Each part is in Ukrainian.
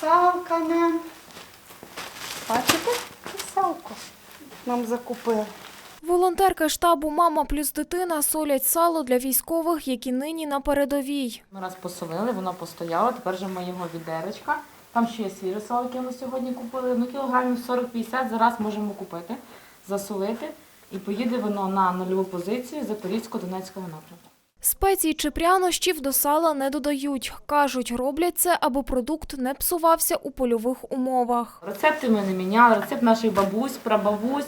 салка нам. Бачите? І нам закупили. Волонтерки штабу Мама плюс дитина солять сало для військових, які нині на передовій. Ми раз посолили, воно постояло, тепер же ми його відеречка. Там ще є свіже сало, яке ми сьогодні купили. Ну, кілограмів 40-50 зараз можемо купити, засолити. І поїде воно на нульову позицію Запорізько-Донецького напрямку. Спецій чи прянощів до сала не додають. Кажуть, роблять це, аби продукт не псувався у польових умовах. Рецепти ми не міняли, рецепт наших бабусь, прабабусь,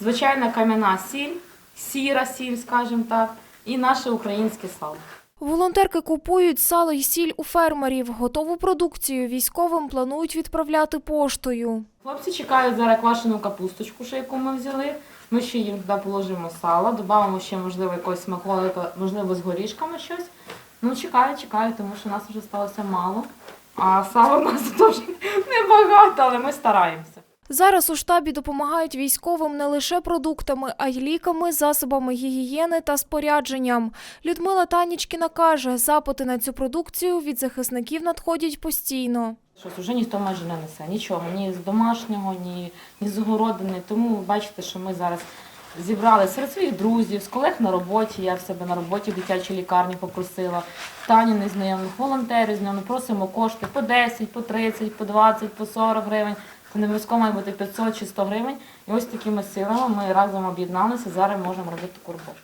звичайна кам'яна сіль, сіра сіль, скажімо так, і наше українське сало. Волонтерки купують сало й сіль у фермерів. Готову продукцію військовим планують відправляти поштою. Хлопці чекають зараз квашену капусточку, яку ми взяли. Ми ще їм туди положимо сало, додамо ще, можливо, якогось смаколика, можливо, з горішками щось. Ну, чекаю, чекаю, тому що нас вже сталося мало. А сало в нас теж небагато, але ми стараємося. Зараз у штабі допомагають військовим не лише продуктами, а й ліками, засобами гігієни та спорядженням. Людмила Танічкіна каже, запити на цю продукцію від захисників надходять постійно. Щось вже ніхто майже не несе. Нічого, ні з домашнього, ні, ні з огородини. Тому бачите, що ми зараз зібрали серед своїх друзів, з колег на роботі. Я в себе на роботі в дитячій лікарні попросила. Тані незнайомих волонтерів ними просимо кошти по 10, по 30, по 20, по 40 гривень. Це не обов'язково має бути 500 чи 100 гривень. І ось такими силами ми разом об'єдналися. Зараз можемо робити таку роботу.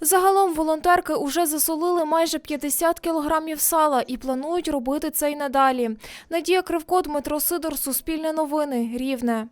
Загалом волонтерки уже засолили майже 50 кілограмів сала і планують робити це й надалі. Надія Кривко, Дмитро Сидор, Суспільне новини, Рівне.